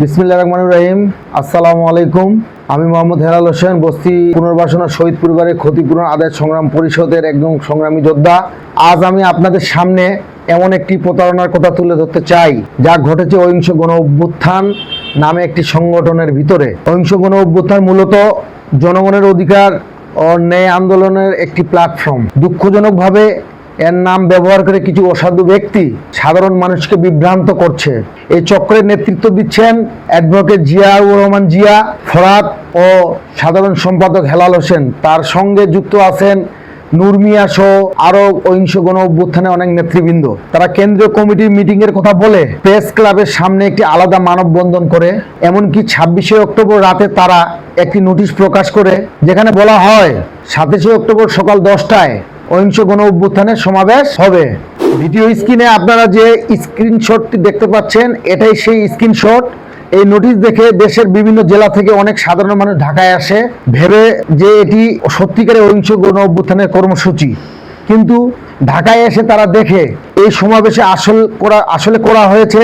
বিসমিল্লা রহমান রাহিম। আসসালামু আলাইকুম। আমি মোহাম্মদ হেলাল হোসেন, বস্তি পুনর্বাসন শহীদ পরিবারের ক্ষতিপূরণ আদায় সংগ্রাম পরিষদের একজন সংগ্রামী যোদ্ধা। আজ আমি আপনাদের সামনে এমন একটি প্রতারণার কথা তুলে ধরতে চাই, যা ঘটেছে অহিংস গণ অভ্যুত্থান নামে একটি সংগঠনের ভিতরে। অহিংস গণ অভ্যুত্থান মূলত জনগণের অধিকার ও ন্যায় আন্দোলনের একটি প্ল্যাটফর্ম দুঃখজনকভাবে এর নাম ব্যবহার করে কিছু অসাধু ব্যক্তি সাধারণ মানুষকে বিভ্রান্ত করছে। এই চক্রের নেতৃত্ব দিচ্ছেন অ্যাডভোকেট জিয়াউর রহমান জিয়া ফরাত ও সাধারণ সম্পাদক হেলাল হোসেন। তার সঙ্গে যুক্ত আছেন নুরমিয়া সহ আরও অহিংস গণ অভ্যুত্থানে অনেক নেতৃবৃন্দ। তারা কেন্দ্রীয় কমিটির মিটিং এর কথা বলে প্রেস ক্লাবের সামনে একটি আলাদা মানববন্ধন করে। এমনকি ছাব্বিশে অক্টোবর রাতে তারা একটি নোটিশ প্রকাশ করে, যেখানে বলা হয়, সাতাশে অক্টোবর সকাল দশটায় অহিংস গণ অভ্যুত্থানের সমাবেশ হবে। ভিডিও স্ক্রিনে আপনারা যে স্ক্রিনশটটি দেখতে পাচ্ছেন, এটাই সেই স্ক্রিনশট। এই নোটিশ দেখে দেশের বিভিন্ন জেলা থেকে অনেক সাধারণ মানুষ ঢাকায় আসে, ভেবে যে এটি সত্যিকারের অহিংস গণ অভ্যুত্থানের কর্মসূচি। কিন্তু ঢাকায় এসে তারা দেখে, এই সমাবেশে আসল করা, আসলে করা হয়েছে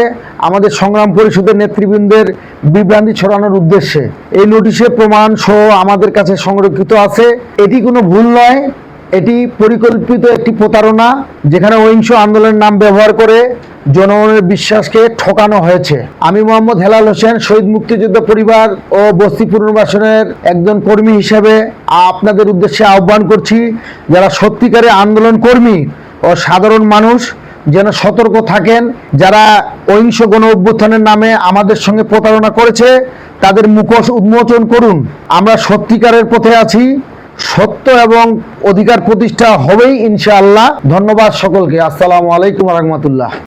আমাদের সংগ্রাম পরিষদের নেতৃবৃন্দের বিভ্রান্তি ছড়ানোর উদ্দেশ্যে। এই নোটিশে প্রমাণ সহ আমাদের কাছে সংরক্ষিত আছে। এটি কোনো ভুল নয়। এটি পরিকল্পিত একটি প্রতারণা যেখানে অহিংস আন্দোলনের নাম ব্যবহার করে জনগণের বিশ্বাসকে ঠকানো হয়েছে। আমি মোহাম্মদ হেলাল হোসেন, শহীদ মুক্তিযোদ্ধা পরিবার ও বস্তি পুনর্বাসনের একজন কর্মী হিসেবে আপনাদের উদ্দেশ্যে আহ্বান করছি, যারা সত্যিকারের আন্দোলন কর্মী ও সাধারণ মানুষ, যেন সতর্ক থাকেন, যারা অহিংস গণ অভ্যুত্থানের নামে আমাদের সঙ্গে প্রতারণা করেছে, তাদের মুখোশ উন্মোচন করুন। আমরা সত্যিকারের পথে আছি সত্য এবং অধিকার প্রতিষ্ঠা হবেই ইনশাআল্লাহ। ধন্যবাদ সকলকে। আসসালামু আলাইকুম রহমতুল্লাহ।